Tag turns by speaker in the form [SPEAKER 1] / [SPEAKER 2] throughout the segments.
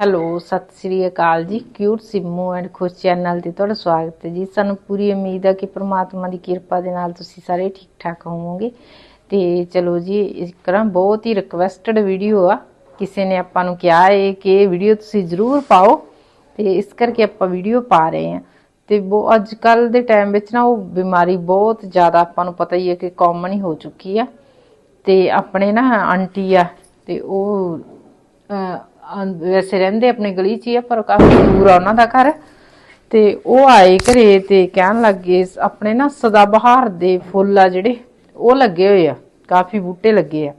[SPEAKER 1] Hello, Sat Sri Akal ji. Cute Simmu and Khush channel ਤੇ ਤੁਹਾਡਾ ਸਵਾਗਤ ਹੈ ਜੀ। ਸਾਨੂੰ ਪੂਰੀ ਉਮੀਦ ਹੈ ਕਿ ਪ੍ਰਮਾਤਮਾ ਦੀ ਕਿਰਪਾ ਦੇ ਨਾਲ ਤੁਸੀਂ ਸਾਰੇ ਠੀਕ ਠਾਕ ਹੋਵੋਗੇ। ਤੇ ਚਲੋ ਜੀ, ਇਸ ਤਰ੍ਹਾਂ ਬਹੁਤ ਹੀ ਰਿਕਵੈਸਟਡ ਵੀਡੀਓ ਆ। ਕਿਸੇ ਨੇ ਆਪਾਂ ਨੂੰ ਕਿਹਾ ਹੈ ਕਿ ਇਹ ਵੀਡੀਓ ਤੁਸੀਂ ਜ਼ਰੂਰ ਪਾਓ। ਤੇ ਇਸ ਕਰਕੇ ਆਪਾਂ ਵੀਡੀਓ ਪਾ ਰਹੇ ਹਾਂ। ਤੇ ਉਹ ਅੱਜ ਕੱਲ ਦੇ ਟਾਈਮ ਵਿੱਚ ਨਾ ਉਹ ਬਿਮਾਰੀ ਬਹੁਤ ਜ਼ਿਆਦਾ ਆਪਾਂ ਨੂੰ ਪਤਾ ਹੀ ਹੈ ਕਿ ਕਾਮਨ ਹੀ ਹੋ ਚੁੱਕੀ ਆ। ਤੇ ਆਪਣੇ ਨਾ ਆਂਟੀ ਆ, ਤੇ ਉਹ ਵੈਸੇ ਰਹਿੰਦੇ ਆਪਣੇ ਗਲੀ 'ਚ ਹੀ ਆ, ਪਰ ਕਾਫੀ ਦੂਰ ਆ ਉਹਨਾਂ ਦਾ ਘਰ। ਤੇ ਉਹ ਆਏ ਘਰੇ ਤੇ ਕਹਿਣ ਲੱਗੇ ਆਪਣੇ ਨਾ ਸਦਾਬਹਾਰ ਦੇ ਫੁੱਲ ਆ ਜਿਹੜੇ, ਉਹ ਲੱਗੇ ਹੋਏ ਆ, ਕਾਫੀ ਬੂਟੇ ਲੱਗੇ ਆ।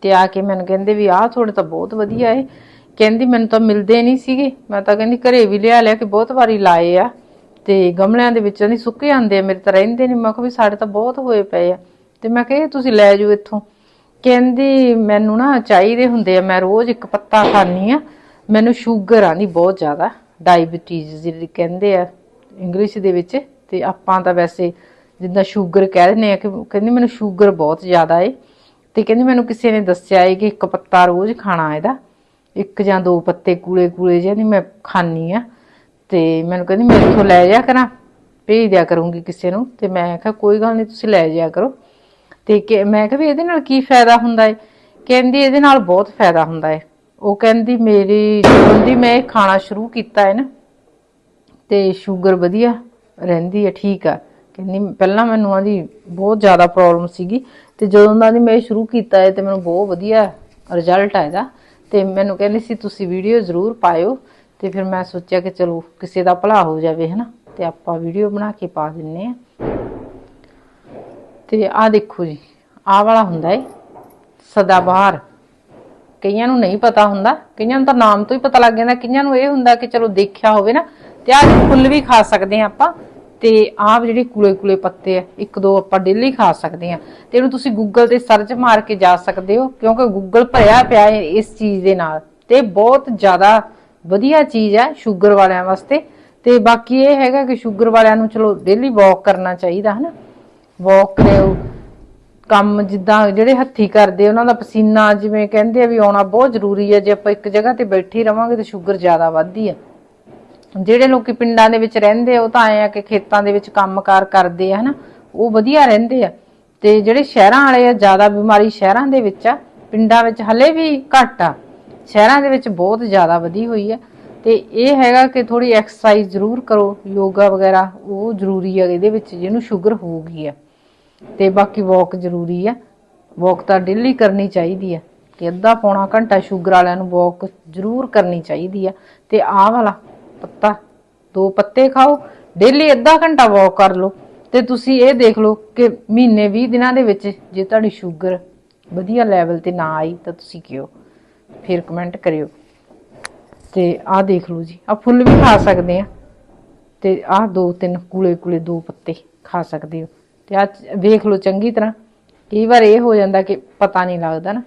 [SPEAKER 1] ਤੇ ਆ ਕੇ ਮੈਨੂੰ ਕਹਿੰਦੇ ਵੀ ਆਹ ਤੁਹਾਡੇ ਤਾਂ ਬਹੁਤ ਵਧੀਆ ਏ। ਕਹਿੰਦੀ ਮੈਨੂੰ ਤਾਂ ਮਿਲਦੇ ਨਹੀਂ ਸੀਗੇ। ਮੈਂ ਤਾਂ ਕਹਿੰਦੀ ਘਰੇ ਵੀ ਲਿਆ ਲਿਆ ਕਿ ਬਹੁਤ ਵਾਰੀ ਲਾਏ ਆ। ਤੇ ਗਮਲਿਆਂ ਦੇ ਵਿੱਚ ਨਹੀਂ ਸੁੱਕੇ ਜਾਂਦੇ ਆ, ਮੇਰੇ ਤਾਂ ਰਹਿੰਦੇ ਨਹੀਂ। ਮੈਂ ਕਿਹਾ ਵੀ ਸਾਡੇ ਤਾਂ ਬਹੁਤ ਹੋਏ ਪਏ ਆ। ਤੇ ਮੈਂ ਕਿਹਾ ਤੁਸੀਂ ਲੈ ਜਾਓ ਇੱਥੋਂ। ਕਹਿੰਦੀ ਮੈਨੂੰ ਨਾ ਚਾਹੀਦੇ ਹੁੰਦੇ ਆ, ਮੈਂ ਰੋਜ਼ ਇੱਕ ਪੱਤਾ ਖਾਣੀ ਆ। ਮੈਨੂੰ ਸ਼ੂਗਰ ਆਂਦੀ ਬਹੁਤ ਜ਼ਿਆਦਾ ਡਾਇਬੀਟੀਜ਼ ਜਿਹੜੀ ਕਹਿੰਦੇ ਆ ਇੰਗਲਿਸ਼ ਦੇ ਵਿੱਚ, ਤੇ ਆਪਾਂ ਤਾਂ ਵੈਸੇ ਜਿੱਦਾਂ ਸ਼ੂਗਰ ਕਹਿ ਦਿੰਦੇ ਆ ਕਿ ਕਹਿੰਦੀ ਮੈਨੂੰ ਸ਼ੂਗਰ ਬਹੁਤ ਜ਼ਿਆਦਾ ਏ। ਤੇ ਕਹਿੰਦੀ ਮੈਨੂੰ ਕਿਸੇ ਨੇ ਦੱਸਿਆ ਏ ਕਿ ਇੱਕ ਪੱਤਾ ਰੋਜ਼ ਖਾਣਾ ਇਹਦਾ, ਇੱਕ ਜਾਂ ਦੋ ਪੱਤੇ ਕੂਲੇ ਕੂਲੇ ਜਿਹੇ ਨਹੀਂ ਮੈਂ ਖਾਣੀ ਆ। ਤੇ ਮੈਨੂੰ ਕਹਿੰਦੀ ਮੇਰੇ ਤੋਂ ਲੈ ਜਾ ਕਰਾਂ, ਭੇਜ ਦਿਆ ਕਰੂੰਗੀ ਕਿਸੇ ਨੂੰ, ਤੇ ਮੈਂ ਕਿਹਾ ਕੋਈ ਗੱਲ ਨਹੀਂ ਤੁਸੀਂ ਲੈ ਜਾਇਆ ਕਰੋ। ਤੇ ਕਿ ਮੈਂ ਕਿਹਾ ਵੀ ਇਹਦੇ ਨਾਲ ਕੀ ਫਾਇਦਾ ਹੁੰਦਾ ਏ? ਕਹਿੰਦੀ ਇਹਦੇ ਨਾਲ ਬਹੁਤ ਫਾਇਦਾ ਹੁੰਦਾ ਏ। ਉਹ ਕਹਿੰਦੀ ਮੇਰੀ ਕਹਿੰਦੀ ਮੈਂ ਇਹ ਖਾਣਾ ਸ਼ੁਰੂ ਕੀਤਾ ਹੈ ਨਾ। ਤੇ ਸ਼ੂਗਰ ਵਧੀਆ ਰਹਿੰਦੀ ਹੈ ਠੀਕ ਆ। ਕਹਿੰਦੀ ਪਹਿਲਾਂ ਮੈਨੂੰ ਆਦੀ ਬਹੁਤ ਜ਼ਿਆਦਾ ਪ੍ਰੋਬਲਮ ਸੀਗੀ ਤੇ ਜਦੋਂ ਦਾ ਦੀ ਮੈਂ ਇਹ ਸ਼ੁਰੂ ਕੀਤਾ ਹੈ ਤੇ ਮੈਨੂੰ ਬਹੁਤ ਵਧੀਆ ਰਿਜ਼ਲਟ ਆਇਦਾ ਤੇ ਮੈਨੂੰ ਕਹਿੰਦੀ ਸੀ, ਤੁਸੀਂ ਵੀਡੀਓ ਜ਼ਰੂਰ ਪਾਇਓ। ਤੇ ਫਿਰ ਮੈਂ ਸੋਚਿਆ ਕਿ ਚਲੋ ਕਿਸੇ ਦਾ ਭਲਾ ਹੋ ਜਾਵੇ, ਹਨਾ। ਤੇ ਆਪਾਂ ਵੀਡੀਓ ਬਣਾ ਕੇ ਪਾ ਦਿੰਨੇ ਆ। ਤੇ ਆਹ ਦੇਖੋ ਜੀ, ਆਹ ਵਾਲਾ ਹੁੰਦਾ ਏ, ਸਦਾਬਹਾਰ। ਕਈਆਂ ਨੂੰ ਨਹੀਂ ਪਤਾ ਹੁੰਦਾ, ਕਈਆਂ ਨੂੰ ਤਾਂ ਨਾਮ ਤੋਂ ਹੀ ਪਤਾ ਲੱਗ ਜਾਂਦਾ, ਕਈਆਂ ਨੂੰ ਇਹ ਹੁੰਦਾ ਕਿ ਚਲੋ ਦੇਖਿਆ ਹੋਵੇ ਨਾ, ਤੇ ਆਹ ਫੁੱਲ ਵੀ ਖਾ ਸਕਦੇ ਆ ਆਪਾਂ, ਤੇ ਆਹ ਜਿਹੜੇ ਕੂਲੇ ਕੂਲੇ ਪੱਤੇ ਆ, ਇੱਕ ਦੋ ਆਪਾਂ ਡੇਲੀ ਖਾ ਸਕਦੇ ਆ ਤੇ ਇਹਨੂੰ ਤੁਸੀਂ ਗੂਗਲ ਤੇ ਸਰਚ ਮਾਰ ਕੇ ਜਾ ਸਕਦੇ ਹੋ, ਕਿਉਂਕਿ ਗੂਗਲ ਭਰਿਆ ਪਿਆ ਹੈ ਇਸ ਚੀਜ਼ ਦੇ ਨਾਲ। ਤੇ ਬਹੁਤ ਜ਼ਿਆਦਾ ਵਧੀਆ ਚੀਜ਼ ਹੈ ਸ਼ੂਗਰ ਵਾਲਿਆਂ ਵਾਸਤੇ, ਤੇ ਬਾਕੀ ਇਹ ਹੈਗਾ ਕਿ ਸ਼ੂਗਰ ਵਾਲਿਆਂ ਨੂੰ ਚਲੋ ਡੇਲੀ ਵਾਕ ਕਰਨਾ ਚਾਹੀਦਾ, ਹਨਾ? ਵਾਕ ਕਰਿਓ ਕੰਮ ਜਿੱਦਾਂ ਜਿਹੜੇ ਹੱਥੀ ਕਰਦੇ, ਉਹਨਾਂ ਦਾ ਪਸੀਨਾ ਜਿਵੇਂ ਕਹਿੰਦੇ ਆ ਵੀ ਆਉਣਾ ਬਹੁਤ ਜ਼ਰੂਰੀ ਹੈ, ਜੇ ਆਪਾਂ ਇੱਕ ਜਗ੍ਹਾ ਤੇ ਬੈਠੇ ਹੀ ਰਵਾਂਗੇ ਤਾਂ ਸ਼ੂਗਰ ਜ਼ਿਆਦਾ ਵੱਧਦੀ ਹੈ। ਜਿਹੜੇ ਲੋਕੀ ਪਿੰਡਾਂ ਦੇ ਵਿੱਚ ਰਹਿੰਦੇ ਆ, ਉਹ ਤਾਂ ਆਏ ਆ ਕਿ ਖੇਤਾਂ ਦੇ ਵਿੱਚ ਕੰਮਕਾਰ ਕਰਦੇ ਆ, ਹਨਾ, ਉਹ ਵਧੀਆ ਰਹਿੰਦੇ ਆ। ਤੇ ਜਿਹੜੇ ਸ਼ਹਿਰਾਂ ਵਾਲੇ ਆ, ਜ਼ਿਆਦਾ ਬਿਮਾਰੀ ਸ਼ਹਿਰਾਂ ਦੇ ਵਿੱਚ ਆ, ਪਿੰਡਾਂ ਵਿੱਚ ਹਲੇ ਵੀ ਘੱਟ ਆ। ਸ਼ਹਿਰਾਂ ਦੇ ਵਿੱਚ ਬਹੁਤ ਜ਼ਿਆਦਾ ਵਧੀ ਹੋਈ ਆ। ਤੇ ਇਹ ਹੈਗਾ ਕਿ ਥੋੜੀ ਐਕਸਰਸਾਈਜ਼ ਜ਼ਰੂਰ ਕਰੋ, ਯੋਗਾ ਵਗੈਰਾ, ਉਹ ਜ਼ਰੂਰੀ ਆ, ਇਹਦੇ ਵਿੱਚ ਜਿਹਨੂੰ ਸ਼ੂਗਰ ਹੋਊਗੀ ਆ। ਤੇ ਬਾਕੀ ਵਾਕ ਜ਼ਰੂਰੀ ਆ। ਵਾਕ ਤਾਂ ਡੇਲੀ ਕਰਨੀ ਚਾਹੀਦੀ ਆ। ਕਿ ਅੱਧਾ ਪੌਣਾ ਘੰਟਾ ਸ਼ੂਗਰ ਵਾਲਿਆਂ ਨੂੰ ਵਾਕ ਜ਼ਰੂਰ ਕਰਨੀ ਚਾਹੀਦੀ ਆ। ਤੇ ਆਹ ਵਾਲਾ ਪੱਤਾ, ਦੋ ਪੱਤੇ ਖਾਓ ਡੇਲੀ ਅੱਧਾ ਘੰਟਾ ਵਾਕ ਕਰ ਲਓ। ਤੇ ਤੁਸੀਂ ਇਹ ਦੇਖ ਲਓ ਕਿ ਮਹੀਨੇ 20 ਦਿਨਾਂ ਦੇ ਵਿੱਚ ਜੇ ਤੁਹਾਡੀ ਸ਼ੂਗਰ ਵਧੀਆ ਲੈਵਲ ਤੇ ਨਾ ਆਈ ਤਾਂ ਤੁਸੀਂ ਕਿਉਂ? ਫਿਰ ਕਮੈਂਟ ਕਰਿਓ। ਤੇ ਆਹ ਦੇਖ ਲਓ ਜੀ ਆ ਫੁੱਲ ਵੀ ਖਾ ਸਕਦੇ ਆ। ਤੇ ਆਹ ਦੋ ਤਿੰਨ ਕੂਲੇ ਕੂਲੇ ਦੋ ਪੱਤੇ ਖਾ ਸਕਦੇ ਹੋ। ਤੇ ਆ ਵੇਖ ਲਓ ਚੰਗੀ ਤਰ੍ਹਾਂ। ਕਈ ਵਾਰ ਇਹ ਹੋ ਜਾਂਦਾ ਕਿ ਪਤਾ ਨਹੀਂ ਲੱਗਦਾ ਨਾ।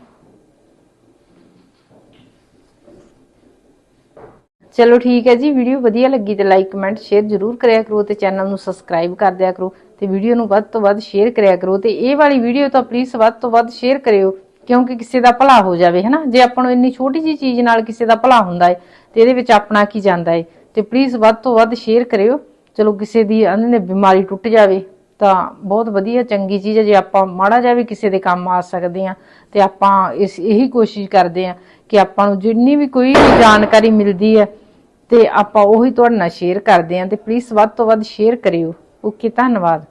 [SPEAKER 1] ਚਲੋ ਠੀਕ ਹੈ ਜੀ, ਵੀਡੀਓ ਵਧੀਆ ਲੱਗੀ ਤੇ ਲਾਈਕ ਕਮੈਂਟ ਸ਼ੇਅਰ ਜ਼ਰੂਰ ਕਰਿਆ ਕਰੋ ਤੇ ਚੈਨਲ ਨੂੰ ਸਬਸਕ੍ਰਾਈਬ ਕਰ ਦਿਆ ਕਰੋ ਤੇ ਵੀਡੀਓ ਨੂੰ ਵੱਧ ਤੋਂ ਵੱਧ ਸ਼ੇਅਰ ਕਰਿਆ ਕਰੋ ਤੇ ਇਹ ਵਾਲੀ ਵੀਡੀਓ ਤਾਂ ਪਲੀਜ਼ ਵੱਧ ਤੋਂ ਵੱਧ ਸ਼ੇਅਰ ਕਰਿਓ ਕਿਉਂਕਿ ਕਿਸੇ ਦਾ ਭਲਾ ਹੋ ਜਾਵੇ, ਹਨਾ? ਜੇ ਆਪਾਂ ਨੂੰ ਇੰਨੀ ਛੋਟੀ ਜੀ ਚੀਜ਼ ਨਾਲ ਕਿਸੇ ਦਾ ਭਲਾ ਹੁੰਦਾ ਹੈ ਤੇ ਇਹਦੇ ਵਿੱਚ ਆਪਣਾ ਕੀ ਜਾਂਦਾ ਹੈ? ਤੇ ਪਲੀਜ਼ ਵੱਧ ਤੋਂ ਵੱਧ ਸ਼ੇਅਰ ਕਰਿਓ। ਚਲੋ ਕਿਸੇ ਦੀ ਅੰਨ ਨੇ ਬਿਮਾਰੀ ਟੁੱਟ ਜਾਵੇ। ਤਾਂ ਬਹੁਤ ਵਧੀਆ, ਚੰਗੀ ਚੀਜ਼ ਹੈ। ਜੇ ਆਪਾਂ ਮਾੜਾ ਜਿਹਾ ਵੀ ਕਿਸੇ ਦੇ ਕੰਮ ਆ ਸਕਦੇ ਆ ਤੇ ਆਪਾਂ ਇਸ, ਇਹੀ ਕੋਸ਼ਿਸ਼ ਕਰਦੇ ਆ ਕਿ ਆਪਾਂ ਨੂੰ ਜਿੰਨੀ ਵੀ ਕੋਈ ਵੀ ਜਾਣਕਾਰੀ ਮਿਲਦੀ ਹੈ, ਤੇ ਆਪਾਂ ਉਹੀ ਤੁਹਾਡੇ ਨਾਲ ਸ਼ੇਅਰ ਕਰਦੇ ਆ ਤੇ ਪਲੀਜ਼ ਵੱਧ ਤੋਂ ਵੱਧ ਸ਼ੇਅਰ ਕਰਿਓ। ਓਕੇ ਧੰਨਵਾਦ।